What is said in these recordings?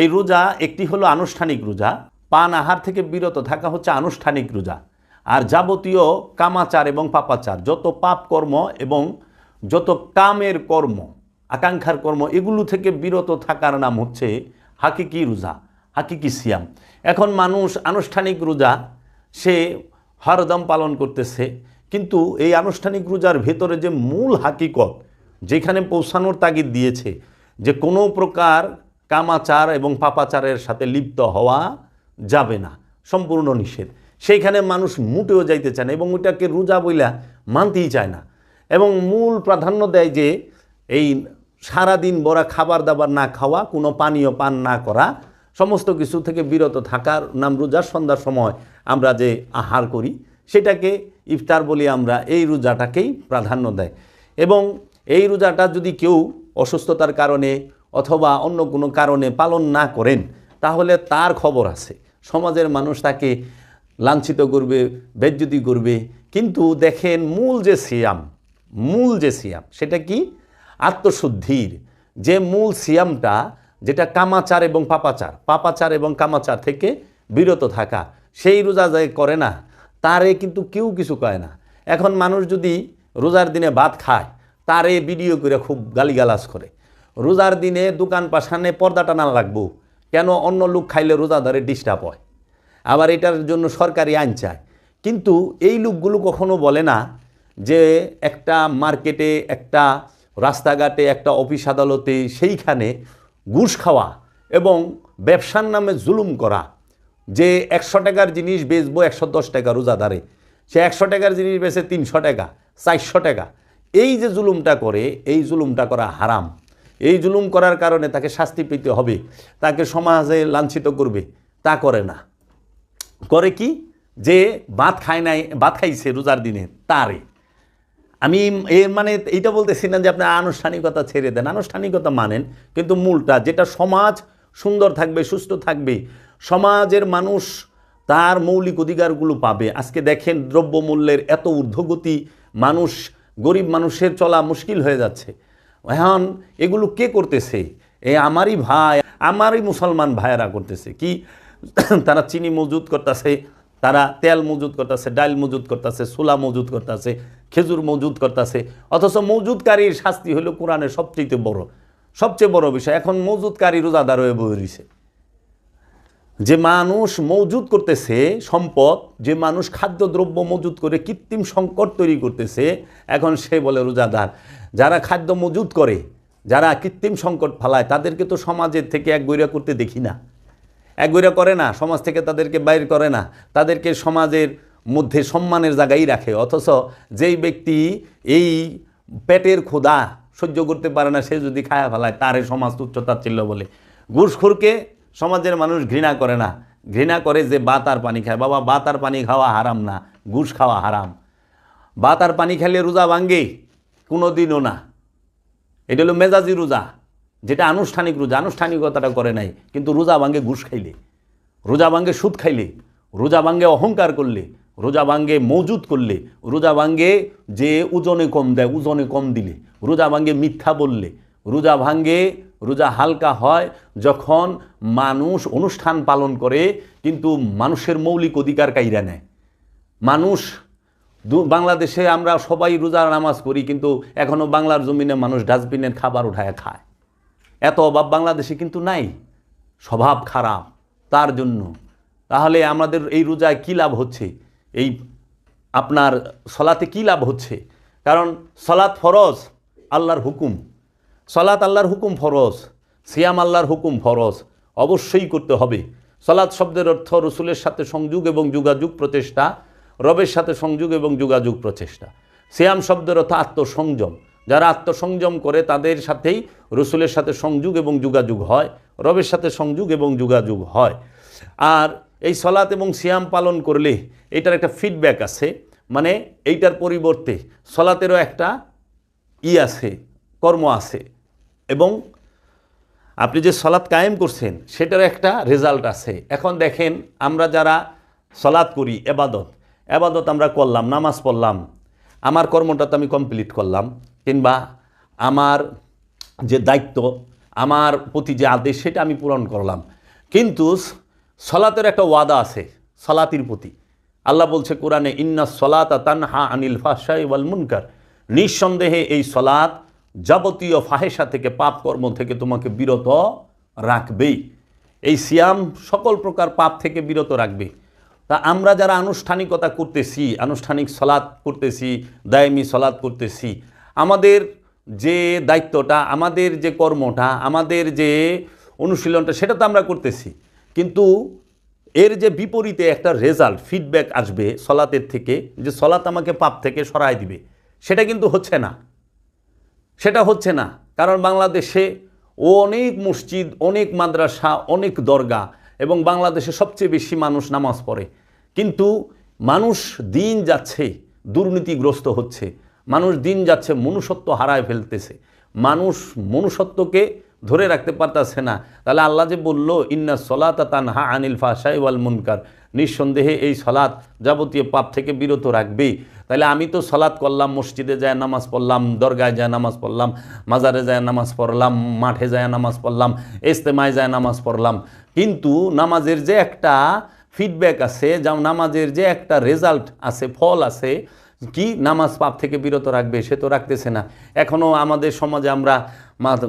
এই রোজা একটি হলো আনুষ্ঠানিক রোজা, পান আহার থেকে বিরত থাকা হচ্ছে আনুষ্ঠানিক রোজা। আর যাবতীয় কামাচার এবং পাপাচার, যত পাপ কর্ম এবং যত কামের কর্ম, আকাঙ্ক্ষার কর্ম, এগুলো থেকে বিরত থাকার নাম হচ্ছে হাকিকি রোজা, হাকিকি সিয়াম। এখন মানুষ আনুষ্ঠানিক রোজা সে হরদম পালন করতেছে, কিন্তু এই আনুষ্ঠানিক রোজার ভেতরে যে মূল হাকিকত, যেখানে পৌঁছানোর তাগিদ দিয়েছে, যে কোনো প্রকার কামাচার এবং পাপাচারের সাথে লিপ্ত হওয়া যাবে না, সম্পূর্ণ নিষেধ। সেইখানে মানুষ মুটেও যাইতে চায় না এবং ওইটাকে রোজা বইলা মানতেই চায় না। এবং মূল প্রাধান্য দেয় যে এই সারাদিন বড়া খাবার দাবার না খাওয়া, কোনো পানীয় পান না করা, সমস্ত কিছু থেকে বিরত থাকার নাম রোজার সন্ধ্যার সময় আমরা যে আহার করি, সেটাকে ইফতার বলি আমরা এই রোজাটাকেই প্রাধান্য দেয়। এবং এই রোজাটা যদি কেউ অসুস্থতার কারণে অথবা অন্য কোনো কারণে পালন না করেন, তাহলে তার খবর আছে। সমাজের মানুষ তাকে লাঞ্ছিত করবে, বেজ্জুতি করবে। কিন্তু দেখেন মূল যে সিয়াম, মূল যে সিয়াম, সেটা কি? আত্মশুদ্ধির। যে মূল সিয়ামটা, যেটা কামাচার এবং পাপাচার পাপাচার এবং কামাচার থেকে বিরত থাকা, সেই রোজা যে করে না। তারে কিন্তু কেউ কিছু কয় না। এখন মানুষ যদি রোজার দিনে ভাত খায়, তারে ভিডিও করে খুব গালিগালাজ করে। রোজার দিনে দোকান পাশানে পর্দা টানা লাগবো। কেন অন্য লোক খাইলে রোজাদারে ডিস্টার্ব হয়? আবার এটার জন্য সরকারি আইন চায়। কিন্তু এই লোকগুলো কখনো বলে না যে একটা মার্কেটে, একটা রাস্তাঘাটে, একটা অফিস আদালতে সেইখানে ঘুষ খাওয়া এবং ব্যবসার নামে জুলুম করা। যে একশো টাকার জিনিস বেচবো একশো দশ টাকা রোজাদারে। সে একশো টাকার জিনিস বেচে তিনশো টাকা, চারশো টাকা। এই যে জুলুমটা করে, এই জুলুমটা করা হারাম। এই জুলুম করার কারণে তাকে শাস্তি পেতে হবে। তাকে সমাজে লাঞ্ছিত করবে। তা করে না। করে কি? যে ভাত খায় নাই, ভাত খাইছে রোজার দিনে, তারে। আমি এর মানে এইটা বলতেছি না যে আপনি আনুষ্ঠানিকতা ছেড়ে দেন। আনুষ্ঠানিকতা মানেন, কিন্তু মূলটা যেটা সমাজ সুন্দর থাকবে, সুস্থ থাকবে, সমাজের মানুষ তার মৌলিক অধিকারগুলো পাবে। আজকে দেখেন দ্রব্যমূল্যের এত ঊর্ধ্বগতি, মানুষ, গরিব মানুষের চলা মুশকিল হয়ে যাচ্ছে। এখন এগুলো কে করতেছে? এ আমারই ভাই, আমারই মুসলমান ভাইয়েরা করতেছে। কি? তারা চিনি মজুদ করতেছে, তারা তেল মজুদ করতেছে ডাল মজুদ করতেছে সোলা মজুদ করতেছে, খেজুর মজুদ করতেছে। অথচ মজুদকারীর শাস্তি হলো কোরআনের সবচেয়ে বড় সবচেয়ে বড় বিষয়। এখন মজুদকারী রোজাদার হয়ে বই রয়েছে যে মানুষ মজুদ করতেছে সম্পদ, যে মানুষ খাদ্যদ্রব্য মজুদ করে, কৃত্রিম সংকট তৈরি করতেছে, এখন সে বলে রোজাদার, যারা খাদ্য মজুদ করে, যারা কৃত্রিম সংকট ফালায়, তাদেরকে তো সমাজের থেকে এক বইরা করতে দেখি না। এক বইরা করে না, সমাজ থেকে তাদেরকে বাইর করে না, তাদেরকে সমাজের মধ্যে সম্মানের জায়গায় রাখে, অথচ যেই ব্যক্তি এই পেটের ক্ষুধা সহ্য করতে পারে না, সে যদি খায়া ফেলায়, তারে সমাজ তুচ্ছতাচ্ছিল্য বলে। ঘুষখোরকে সমাজের মানুষ ঘৃণা করে না। ঘৃণা করে যে বাত আর পানি খায়। বাবা বাত আর পানি খাওয়া হারাম না, ঘুষ খাওয়া হারাম। বাত আর পানি খেলে রোজা ভাঙ্গে কোনো দিনও না। এটা হলো মেজাজি রোজা, যেটা আনুষ্ঠানিক রোজা। আনুষ্ঠানিকতাটা করে নাই, কিন্তু রোজা ভাঙ্গে ঘুষ খাইলে। রোজা ভাঙ্গে সুদ খাইলে। রোজা ভাঙ্গে অহংকার করলে। রোজা ভাঙ্গে মজুদ করলে। রোজা ভাঙ্গে যে ওজনে কম দেয়, ওজনে কম দিলে। রোজা ভাঙ্গে মিথ্যা বললে। রোজা ভাঙ্গে রোজা হালকা হয়, যখন মানুষ অনুষ্ঠান পালন করে, কিন্তু মানুষের মৌলিক অধিকার কাইরা নেয়। মানুষ বাংলাদেশে আমরা সবাই রোজার নামাজ করি কিন্তু এখনও বাংলার জমিনে মানুষ ডাস্টবিনের খাবার উঠায় খায়। এত অভাব বাংলাদেশে কিন্তু নাই। স্বভাব খারাপ। তার জন্য। তাহলে আমাদের এই রোজায় কী লাভ হচ্ছে? এই আপনার সলাতে কী লাভ হচ্ছে? কারণ সলাৎ ফরজ, আল্লাহর হুকুম। সলাৎ আল্লাহর হুকুম ফরজ, সিয়াম আল্লাহর হুকুম ফরজ, অবশ্যই করতে হবে। সলাৎ শব্দের অর্থ রসুলের সাথে সংযোগ এবং যোগাযোগ প্রচেষ্টা, রবের সাথে সংযোগ এবং যোগাযোগ প্রচেষ্টা। সিয়াম শব্দের অর্থ আত্মসংযম, যারা আত্মসংযম করে তাদের সাথেই রসুলের সাথে সংযোগ এবং যোগাযোগ হয়, রবের সাথে সংযোগ এবং যোগাযোগ হয়। আর এই সলাৎ এবং সিয়াম পালন করলে এটার একটা ফিডব্যাক আছে মানে এইটার পরিবর্তে সলাতেরও একটা ই আছে, কর্ম আছে। এবং আপনি যে সলাৎ কায়েম করছেন সেটার একটা রেজাল্ট আছে। এখন দেখেন, আমরা যারা সলাৎ করি, এবাদত এবাদত আমরা করলাম, নামাজ পড়লাম, আমার কর্মটা তো আমি কমপ্লিট করলাম, কিংবা আমার যে দায়িত্ব, আমার প্রতি যে আদেশ, সেটা আমি পূরণ করলাম। কিন্তু সলাতের একটা ওয়াদা আছে, সলাতির প্রতি। আল্লাহ বলছে কোরআনে, ইন্না সলাত তানহা আনিল ফাহশাই ওয়াল মুনকার। নিঃসন্দেহে এই সলাত যাবতীয় ফাহেসা থেকে, পাপ কর্ম থেকে তোমাকে বিরত রাখবেই। এই সিয়াম সকল প্রকার পাপ থেকে বিরত রাখবে। তা আমরা যারা আনুষ্ঠানিকতা করতেছি, আনুষ্ঠানিক সলাৎ করতেছি, দায়মি সলাৎ করতেছি, আমাদের যে দায়িত্বটা, আমাদের যে কর্মটা, আমাদের যে অনুশীলনটা, সেটা তো আমরা করতেছি। কিন্তু এর যে বিপরীতে একটা রেজাল্ট, ফিডব্যাক আসবে সলাতের থেকে, যে সলাত আমাকে পাপ থেকে সরায় দিবে, সেটা কিন্তু হচ্ছে না। সেটা হচ্ছে না। কারণ বাংলাদেশে অনেক মসজিদ, অনেক মাদ্রাসা, অনেক দরগা এবং বাংলাদেশে সবচেয়ে বেশি মানুষ নামাজ পড়ে। কিন্তু মানুষ দিন যাচ্ছে, দুর্নীতিগ্রস্ত হচ্ছে। মানুষ দিন যাচ্ছে মনুষ্যত্ব হারায় ফেলতেছে। মানুষ মনুষ্যত্বকে ধরে রাখতে পারতেছে না। তাহলে আল্লাহ যে বলল, ইন্না সলাত তানহা আনিল ফাশাই ওয়াল মুনকার। নিঃসন্দেহে এই সলাৎ যাবতীয় পাপ থেকে বিরত রাখবেই। তাহলে আমি তো সলাৎ করলাম, মসজিদে যায় নামাজ পড়লাম, দরগায় যায় নামাজ পড়লাম, মাজারে যায় নামাজ পড়লাম, মাঠে যায় নামাজ পড়লাম ইস্তেমায় যায় নামাজ পড়লাম। কিন্তু নামাজের যে একটা ফিডব্যাক আছে, যা নামাজের যে একটা রেজাল্ট আছে, ফল আছে, কি নামাজ পাপ থেকে বিরত রাখবে সে তো রাখতেছে না। এখনও আমাদের সমাজে আমরা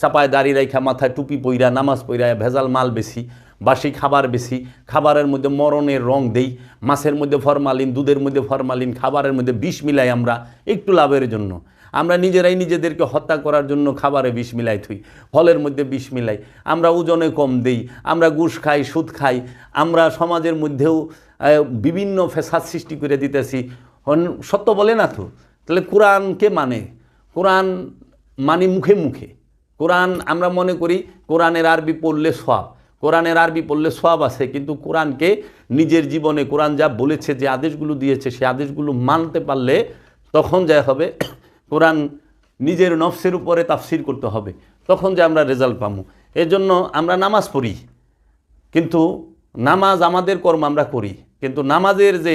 চাপায় দাড়ি রাইখা, মাথায় টুপি পইরা, নামাজ পইরা ভেজাল মাল বেশি। বাসি খাবার বেশি, খাবারের মধ্যে মরণের রং দেই, মাছের মধ্যে ফরমালিন, দুধের মধ্যে ফরমালিন, খাবারের মধ্যে বিষ মিলাই আমরা একটু লাভের জন্য। আমরা নিজেরাই নিজেদেরকে হত্যা করার জন্য খাবারে বিষ মিলাই থুই, ফলের মধ্যে বিষ মিলাই। আমরা ওজনে কম দেই, আমরা ঘুষ খাই, সুদ খাই, আমরা সমাজের মধ্যেও বিভিন্ন ফেসাদ সৃষ্টি করে দিতেছি। সত্য বলে না তো? তাহলে কোরআনকে মানে? কোরআন মানে মুখে মুখে। কোরআন আমরা মনে করি, কোরআনের আরবি পড়লে সব কোরআনের আরবি পড়লে সব আছে, কিন্তু কোরআনকে নিজের জীবনে কোরআন যা বলেছে, যে আদেশগুলো দিয়েছে, সে আদেশগুলো মানতে পারলে তখন যা হবে, কোরআন নিজের নফসের উপরে তাফসির করতে হবে, তখন যে আমরা রেজাল্ট পাবো। এজন্য আমরা নামাজ পড়ি, কিন্তু নামাজ আমাদের কর্ম, আমরা করি, কিন্তু নামাজের যে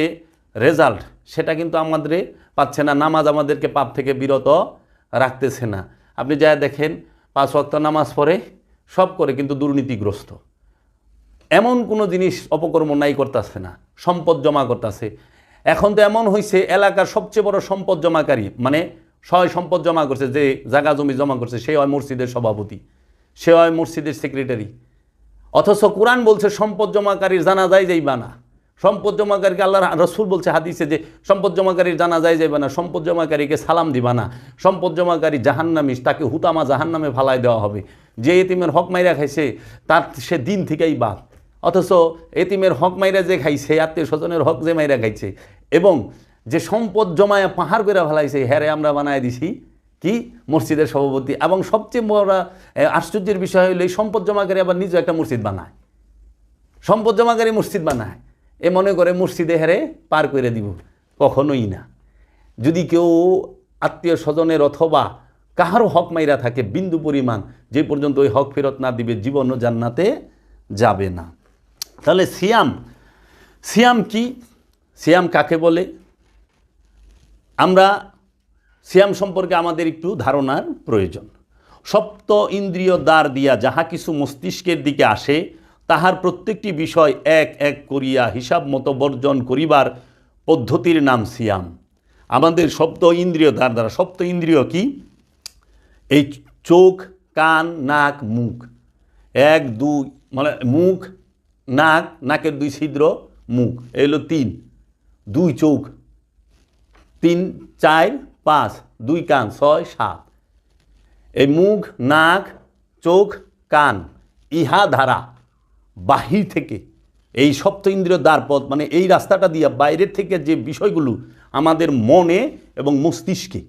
রেজাল্ট, সেটা কিন্তু আমাদের পাচ্ছে না, নামাজ আমাদেরকে পাপ থেকে বিরত রাখতেছে না। আপনি যা দেখেন, পাঁচ ওয়াক্ত নামাজ পড়ে, সব করে কিন্তু দুর্নীতিগ্রস্ত। এমন কোনো জিনিস অপকর্ম নাই করতেছে না, সম্পদ জমা করতেছে। এখন তো এমন হয়েছে এলাকার সবচেয়ে বড় সম্পদ জমাকারী মানে সয় সম্পদ জমা করছে, যে জায়গা জমি জমা করছে, সে হয় মসজিদের সভাপতি, সে হয় মসজিদের সেক্রেটারি অথচ কোরআন বলছে, সম্পদ জমাকারীর জানা যায় যাইবা না। সম্পদ জমাকারীকে আল্লাহ রসুল বলছে হাদিসে যে, সম্পদ জমাকারীর জানা যায় যাইবা না, সম্পদ জমাকারীকে সালাম দিবা না। সম্পদ জমাকারী জাহান্নামিস তাকে হুতামা জাহান্নামে ফালাই দেওয়া হবে। যে এতিমের হক মাইরা খাইছে, তার সে দিন থেকেই বাদ। অথচ এতিমের হক মাইরা যে খাইছে আত্মীয় স্বজনের হক যে মাইরা খাইছে, এবং যে সম্পদ জমায় পাহাড় করে ফেলাইছে হ্যারে আমরা বানায় দিছি। কি? মসজিদের সভাপতি। এবং সবচেয়ে বড় আশ্চর্যের বিষয় হলো এই সম্পদ জমাকারী আবার নিজে একটা মসজিদ বানায়। সম্পদ জমাকারী মসজিদ বানায়। এ মনে করে মসজিদে হেরে পার করে দিব। কখনোই না। যদি কেউ আত্মীয় স্বজনের অথবা কাহারও হক মাইরা থাকে, বিন্দু পরিমাণ, যে পর্যন্ত ওই হক ফেরত না দিবে, জীবনও জান্নাতে যাবে না। তাহলে সিয়াম সিয়াম কি? সিয়াম কাকে বলে? আমরা সিয়াম সম্পর্কে আমাদের একটু ধারণার প্রয়োজন। সপ্ত ইন্দ্রিয় দ্বার দিয়া যাহা কিছু মস্তিষ্কের দিকে আসে, তাহার প্রত্যেকটি বিষয় এক এক করিয়া হিসাব মতো বর্জন করিবার পদ্ধতির নাম সিয়াম। আমাদের সপ্ত ইন্দ্রিয় দ্বার দ্বারা, সপ্ত ইন্দ্রিয় কি? এই চোখ, কান, নাক, মুখ। এক, দুই মানে মুখ নাক, নাকের দুই ছিদ্র, মুখ। এই হলো তিন। দুই চোখ। তিন, চার, পাঁচ। দুই কান, ছয়, সাত। এই মুখ, নাক, চোখ, কান, ইহা ধারা বাহির থেকে, এই সপ্ত ইন্দ্রিয় দ্বারপথ মানে এই রাস্তাটা দিয়ে বাইরের থেকে যে বিষয়গুলো আমাদের মনে এবং মস্তিষ্কে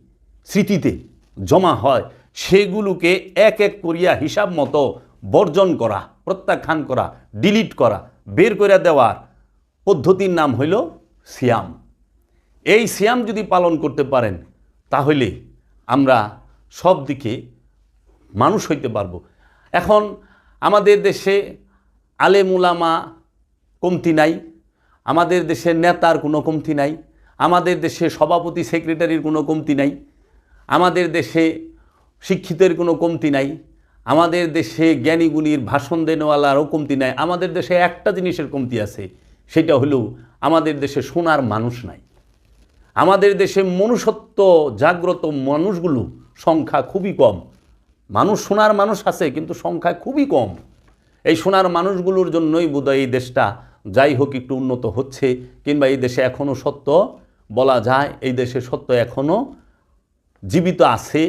স্মৃতিতে জমা হয়, সেগুলোকে এক এক করিয়া হিসাব মতো বর্জন করা। প্রত্যাখ্যান করা ডিলিট করা, বের করে দেওয়ার পদ্ধতির নাম হইল সিয়াম। এই সিয়াম যদি পালন করতে পারেন, তাহলে আমরা সব দিকে মানুষ হইতে পারব। এখন আমাদের দেশে আলেমুলামা কমতি নাই, আমাদের দেশের নেতার কোনো কমতি নাই, আমাদের দেশে সভাপতি, সেক্রেটারির কোনো কমতি নাই, আমাদের দেশে শিক্ষিতের কোনো কমতি নাই আমাদের দেশে জ্ঞানীগুণীর ভাষণ দেনেওয়ালারও কমতি নাই, আমাদের দেশে একটা জিনিসের কমতি আছে, সেটা হলো আমাদের দেশে সোনার মানুষ নাই। আমাদের দেশে মনুষ্যত্ব জাগ্রত মানুষগুলো সংখ্যা খুবই কম। মানুষ সোনার মানুষ আছে, কিন্তু সংখ্যা খুবই কম। এই সোনার মানুষগুলোর জন্যই বোধহয় এই দেশটা যাই হোক একটু উন্নত হচ্ছে, কিংবা এই দেশে এখনও সত্য বলা যায়, এই দেশে সত্য এখনও জীবিত আছে,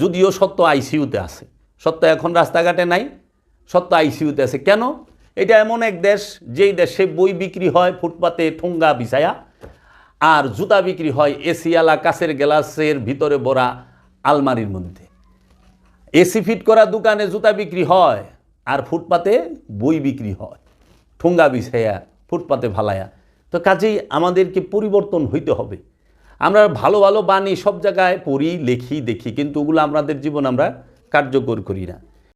যদিও সত্য আইসিইউতে আছে। সত্য এখন রাস্তাঘাটে নাই, সত্য আইসিইউতে আছে। কেন? এটা এমন এক দেশ, যেই দেশে বই বিক্রি হয়, ফুটপাতে ঠোঙ্গা বিছায়া, আর জুতা বিক্রি হয় এসিয়ালা কাছের গ্লাসের ভিতরে ভরা আলমারির মধ্যে। এসি ফিট করা দোকানে জুতা বিক্রি হয়, আর ফুটপাতে বই বিক্রি হয়। ঠোঙ্গা বিছায়া, ফুটপাতে ভালায়া তো কাজেই আমাদেরকে পরিবর্তন হইতে হবে। আমরা ভালো ভালো বাণী সব জায়গায় পড়ি, লেখি, দেখি, কিন্তু ওগুলো আমাদের জীবন আমরা কার্যকর করি না।